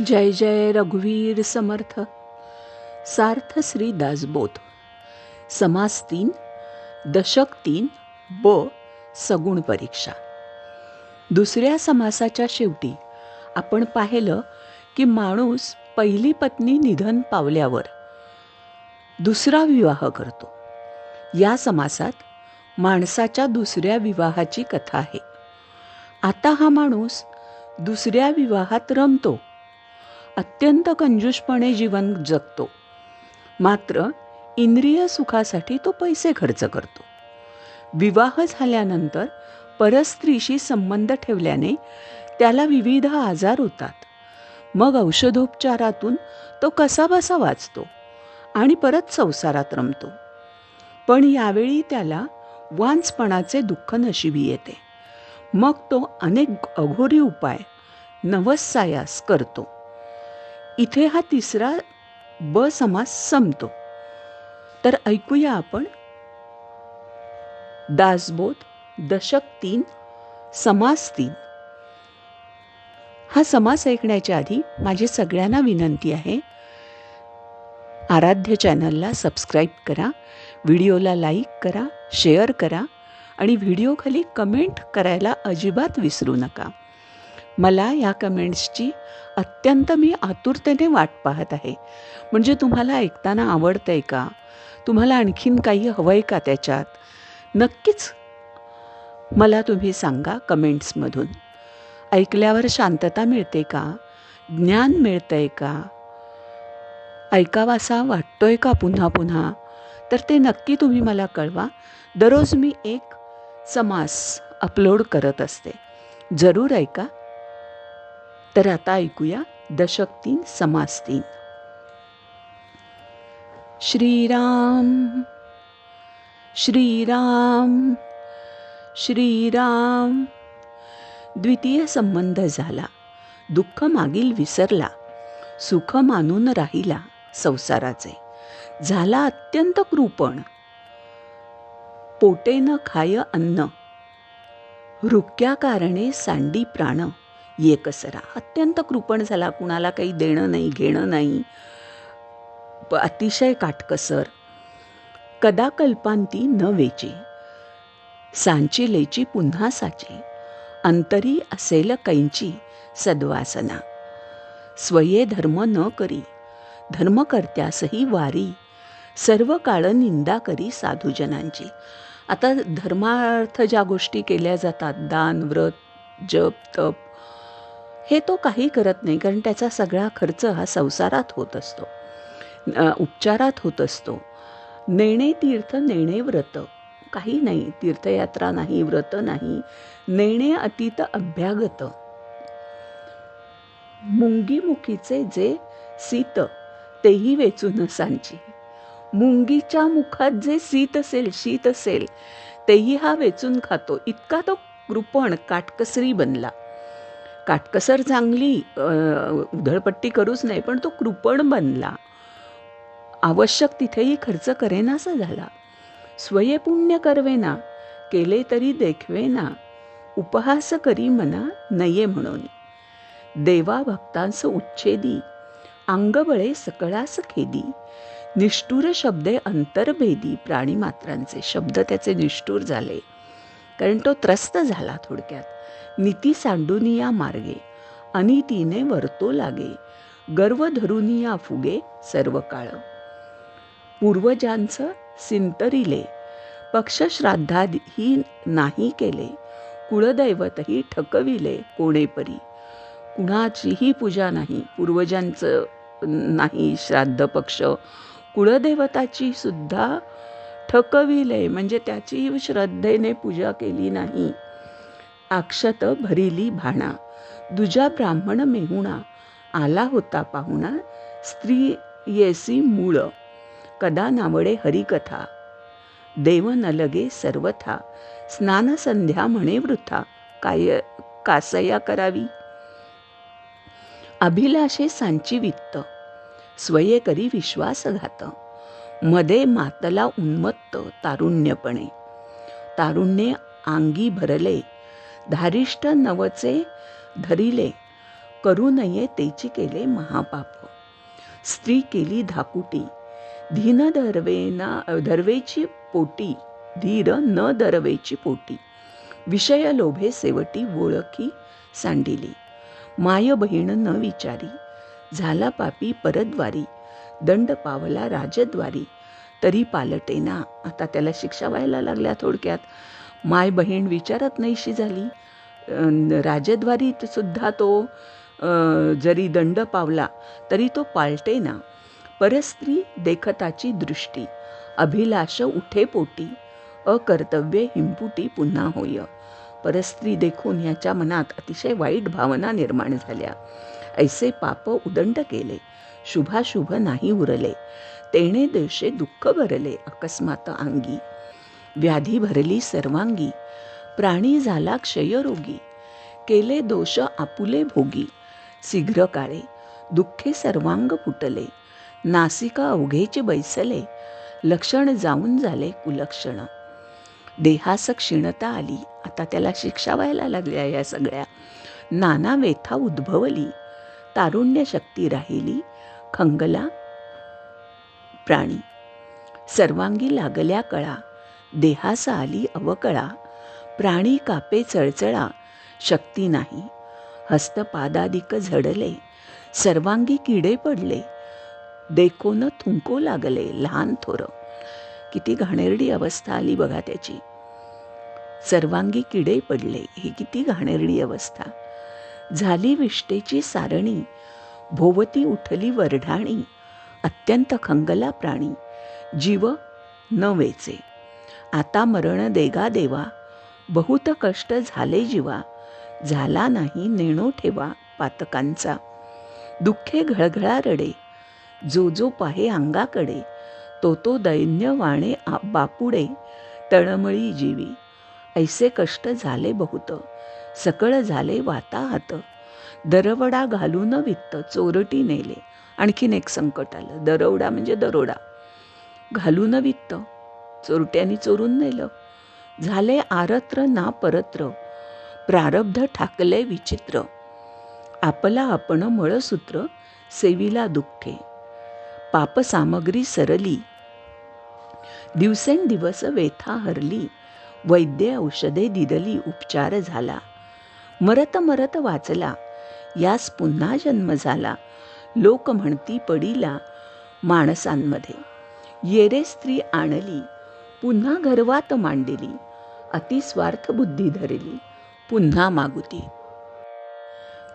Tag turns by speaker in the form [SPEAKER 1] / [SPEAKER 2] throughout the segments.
[SPEAKER 1] जय जय रघुवीर समर्थ। सार्थ श्री दासबोध समास तीन दशक तीन ब सगुण परीक्षा। दुसऱ्या समासाच्या शेवटी आपण पाहिलं की माणूस पहिली पत्नी निधन पावल्यावर दुसरा विवाह करतो. या समासात माणसाच्या दुसऱ्या विवाहाची कथा आहे. आता हा माणूस दुसऱ्या विवाहात रमतो. अत्यंत कंजूषपणे जीवन जगतो. मात्र इंद्रिय सुखासाठी तो पैसे खर्च करतो. विवाह झाल्यानंतर परस्त्रीशी संबंध ठेवल्याने त्याला विविध आजार होतात. मग औषधोपचारातून तो कसाबसा वाचतो आणि परत संसारात रमतो. पण यावेळी त्याला वांचपणाचे दुःख नशिबी येते. मग तो अनेक अघोरी उपाय नवसायास करतो. इथे हा तिसरा ब समास संपतो. तर ऐकूया आपण. दासबोध दशक तीन समास तीन. हा समास ऐकण्याच्या आधी माझी सगळ्यांना विनंती आहे आराध्य चॅनलला सबस्क्राईब करा व्हिडिओला लाईक करा शेअर करा आणि व्हिडिओखाली कमेंट करायला अजिबात विसरू नका. मला या कमेंट्सची अत्यंत मी आतुरतेने वाट पाहत आहे. म्हणजे तुम्हाला ऐकताना आवडतं आहे का? तुम्हाला आणखीन काही हवं आहे का त्याच्यात? नक्कीच. मला तुम्ही सांगा कमेंट्समधून ऐकल्यावर शांतता मिळते का? ज्ञान मिळतं आहे का? ऐकावासा वाटतोय का पुन्हा पुन्हा? तर ते नक्की तुम्ही मला कळवा. दररोज मी एक समास अपलोड करत असते. जरूर ऐका. तर आता ऐकूया दशक तीन समास तीन. श्रीराम श्रीराम श्रीराम. द्वितीय संबंध झाला. दुःख मागील विसरला. सुख मानून राहिला संसाराचे. झाला अत्यंत कृपण. पोटेन खाय अन्न. रुक्या कारणे सांडी प्राण. एकसरा अत्यंत कृपण झाला. कुणाला काही देणं नाही घेणं नाही. अतिशय काटकसर. कदा कल्पांती न वेची. सांची लेची पुन्हा साची. अंतरी असेल कैंची सद्वासना. स्वये धर्म न करी. धर्मकर्त्यासही वारी. सर्व काळ निंदा करी साधूजनांची. आता धर्मार्थ ज्या गोष्टी केल्या जातात दान व्रत जप तप हे तो काही करत नाही कारण त्याचा सगळा खर्च हा संसारात होत असतो. उपचारात होत असतो. नेणे तीर्थ नेणे व्रत. काही नाही तीर्थयात्रा नाही व्रत नाही. नेणे अतीत अभ्यागत. मुंगीमुखीचे जे सीत तेही वेचून सांची. मुंगीच्या मुखात जे सीत असेल शीत असेल तेही हा वेचून खातो. इतका तो कृपण काटकसरी बनला. काटकसर चांगली उधळपट्टी करूच नाही पण तो कृपण बनला. आवश्यक तिथेही खर्च करेनासा झाला. स्वयपुण्य करवेना केले तरी देखवेना उपहास करी मना नये म्हणून. देवा भक्तांस उच्छेदी अंगबळे सकळास खेदी. निष्ठुर शब्दे अंतर्भेदी प्राणीमात्रांचे शब्द त्याचे निष्ठूर झाले. कारण तो त्रस्त झाला थोडक्यात. नीती सांडुनिया मार्गे. अनितीने वर्तो लागे. गर्व धरुनिया फुगे सर्व काळ. पूर्वजांचं सिंतरिले. पक्षश्राद्धाही नाही केले. कुळदैवतही ठकविले कोणेपरी कुणाचीही पूजा नाही. पूर्वजांचं नाही श्राद्ध पक्ष. कुळदेवताची सुद्धा ठकविले. म्हणजे त्याची श्रद्धेने पूजा केली नाही. अक्षत भरिली भाणा दुजा ब्राह्मण मेहुणा आला होता पाहुणा स्त्री येसी मूळ कदा नावडे हरिकथा. देव न लगे सर्वथा स्नानसंध्या म्हणे वृथा काय कासया करावी? अभिलाषे सांची वित्त स्वये करी विश्वासघात मदे मातला उन्मत्त तारुण्यपणे तारुण्ये अंगी भरले धारिष्ट नवचे धरिले करू नये तेची केले महापाप. स्त्री केली धाकुटी धीन धरवेना धरवेची पोटी धीर न दरवेची पोटी. विषय लोभे सेवटी ओळखी सांडिली. माय बहीण न विचारी झाला पापी परद्वारी दंड पावला राजद्वारी. तरी पालटेना आता त्याला शिक्षा व्हायला लागल्या थोडक्यात. माय बहीण विचारत नाहीशी झाली. राजद्वारीत सुद्धा तो जरी दंड पावला तरी तो पालटेना परस्त्री देखताची दृष्टी अभिलाष उठे पोटी अकर्तव्य हिंपुटी पुन्हा होय. परस्त्री देखून याच्या मनात अतिशय वाईट भावना निर्माण झाल्या. ऐसे पाप उदंड केले शुभाशुभ नाही उरले. तेणे देशे दुःख भरले अकस्मात अंगी. व्याधी भरली सर्वांगी. प्राणी झाला क्षयरोगी. केले दोष आपुले भोगी. शीघ्र काळे दुःखे सर्वांग फुटले. नासिका अवघेचे बैसले. लक्षण जाऊन झाले कुलक्षण. देहास क्षीणता आली. आता त्याला शिक्षा व्हायला लागल्या या सगळ्या. नाना वेथा उद्भवली. तारुण्य शक्ती राहिली. खंगला प्राणी. सर्वांगी लागल्या कळा. देहास आली अवकळा प्राणी कापे चळचळा शक्ती नाही. हस्तपादादिक झडले सर्वांगी किडे पडले देखोन थुंको लागले लहान थोर. किती घाणेरडी अवस्था आली बघा त्याची. सर्वांगी किडे पडले ही किती घाणेरडी अवस्था. झाली विष्टेची सारणी भोवती उठली वरढाणी अत्यंत खंगला प्राणी जीव न वेचे आता मरण देगा देवा. बहुत कष्ट झाले जीवा. झाला नाही नेणो ठेवा पातकांचा. दुःखे घळघळा रडे. जो जो पाहे अंगाकडे तो तो दैन्य वाणे बापुडे. तळमळी जीवी. ऐसे कष्ट झाले बहुत. सकळ झाले वाताहत. दरवडा घालून वित्त चोरटी नेले. आणखीन एक संकट आलं. दरवडा म्हणजे दरोडा. घालून वित्त चोरट्यांनी चोरून नेलं. झाले आरत्र ना परत्र. प्रारब्ध ठाकले विचित्र. आपला आपण मळसूत्र सेविला दुःखे पापसामग्री सरली. दिवसेंदिवस वेथा हरली. वैद्य औषधे दिदली उपचार झाला. मरत मरत वाचला. यास पुन्हा जन्म झाला. लोक म्हणती पडीला माणसांमध्ये. येरे स्त्री आणली. पुन्हा गर्वात मांडिली. अतिस्वार्थ बुद्धी धरली. पुन्हा मागुती.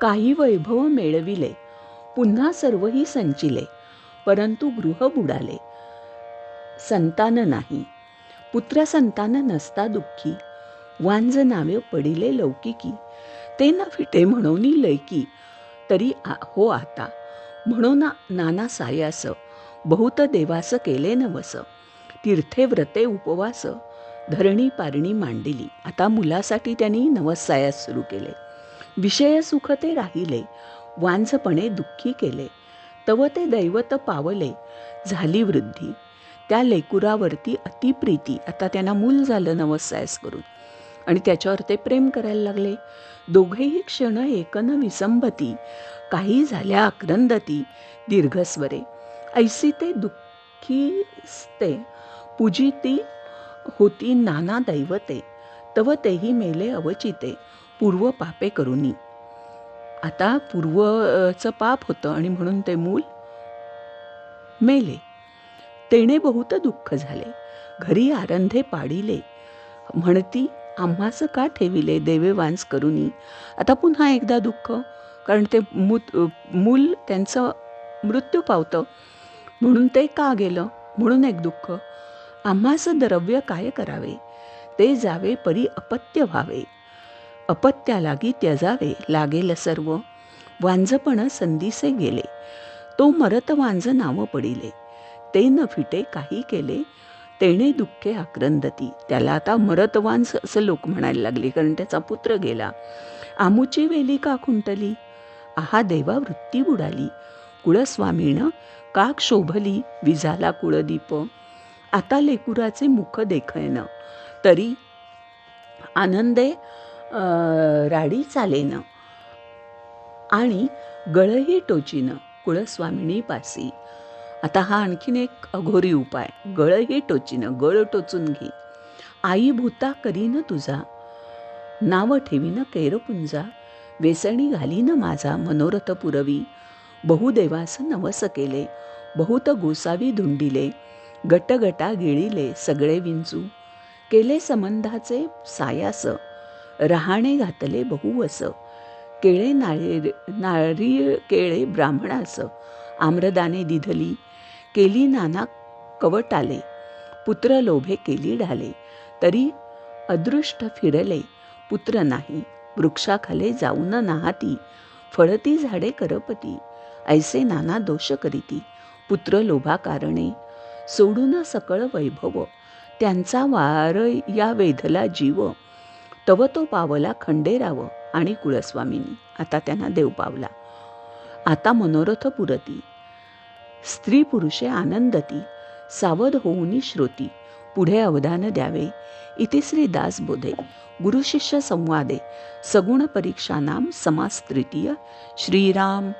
[SPEAKER 1] काही वैभव मिळविले. पुन्हा सर्वही संचिले. परंतु गृह बुडाले. संतान नाही. पुत्र संतान नसता दुःखी. वांज नावे पडिले लौकिकी. ते न फिटे म्हणून लैकी. तरी हो आता. म्हणून नाना सायास. बहुत देवास केले नवस. तीर्थे व्रते उपवास धरणी पारणी मांडिली. आता मुलासाठी त्यांनी नवसायास सुरू केले. विषय सुख ते राहिले वांझपणे दुःखी केले. तव ते दैवत पावले झाली वृद्धी. त्या लेकुरावरती अतिप्रीती आता त्यांना मूल झालं नवसायस करून. आणि त्याच्यावर ते प्रेम करायला लागले. दोघेही क्षण एकन विसंबती. काही झाल्या आक्रंदती दीर्घस्वरे. ऐसी ते दुःख दुःखीस्ते पूजिती होती नाना दैवते. तव तेही मेले अवचिते. पूर्व पापे करुनी. आता पूर्वचं पाप होतं आणि म्हणून ते मूल मेले. तेणे बहुत दुःख झाले. घरी आरंधे पाडिले. म्हणती आम्हाच का ठेविले देवे वांस करुनी? आता पुन्हा एकदा दुःख. कारण ते मूत मूल त्यांचं मृत्यू पावतं. म्हणून ते का गेलं? म्हणून एक दुःख. आम्हास द्रव्य काय करावे? ते जावे परी अपत्य व्हावे. अपत्या लागी त्यजावे लागेल सर्व. वांझपण संधीसे गेले. तो मरत वांझ नाव पडिले. ते न फिटे काही केले. तेणे दुःखे आक्रंदती. त्याला आता मरतवांस असं लोक म्हणायला लागले कारण त्याचा पुत्र गेला. आमुची वेली का खुंटली? आहा देवा वृत्ती बुडाली. कुळस्वामीनं का शोभली विजाला कुळदीप. आता लेकुराचे मुख देखयन. तरी आनंदे राडी चालेन. आणि गळही टोचिनं कुळस्वामिनी पासी. आता हा आणखीन एक अघोरी उपाय. गळही टोचीनं गळ टोचून घे. आई भूता करीन तुझा. नाव ठेवीन कैरपुंजा. वेसणी घालीन माझा मनोरथ पुरवी. बहुदेवास नवस केले बहुत गोसावी धुंडिले गटगटा गिळिले सगळे विंचू. केले संबंधाचे सायास रहाणे घातले बहुवस. केळे नाळे नारळी केळे ब्राह्मणास आम्रदाने दिधली केली नाना कवटाले पुत्र लोभे केली ढाले तरी अदृष्ट फिरले पुत्र नाही वृक्षाखाले जाऊन नाहाती फळती झाडे करपती. ऐसे नाना दोष करीती. पुत्र लोभा कारणे सोडून सकळ वैभव. त्यांचा वार या वेधला जीव. तव तो पावला खंडेराव आणि कुळस्वामीनी. आता त्यांना देव पावला. आता मनोरथ पुरती. स्त्री पुरुषे आनंदती. सावध होऊनी श्रोती. पुढे अवधान द्यावे. इतिश्री दासबोधे गुरुशिष्य संवादे. सगुण परीक्षा नाम समास तृतीय. श्रीराम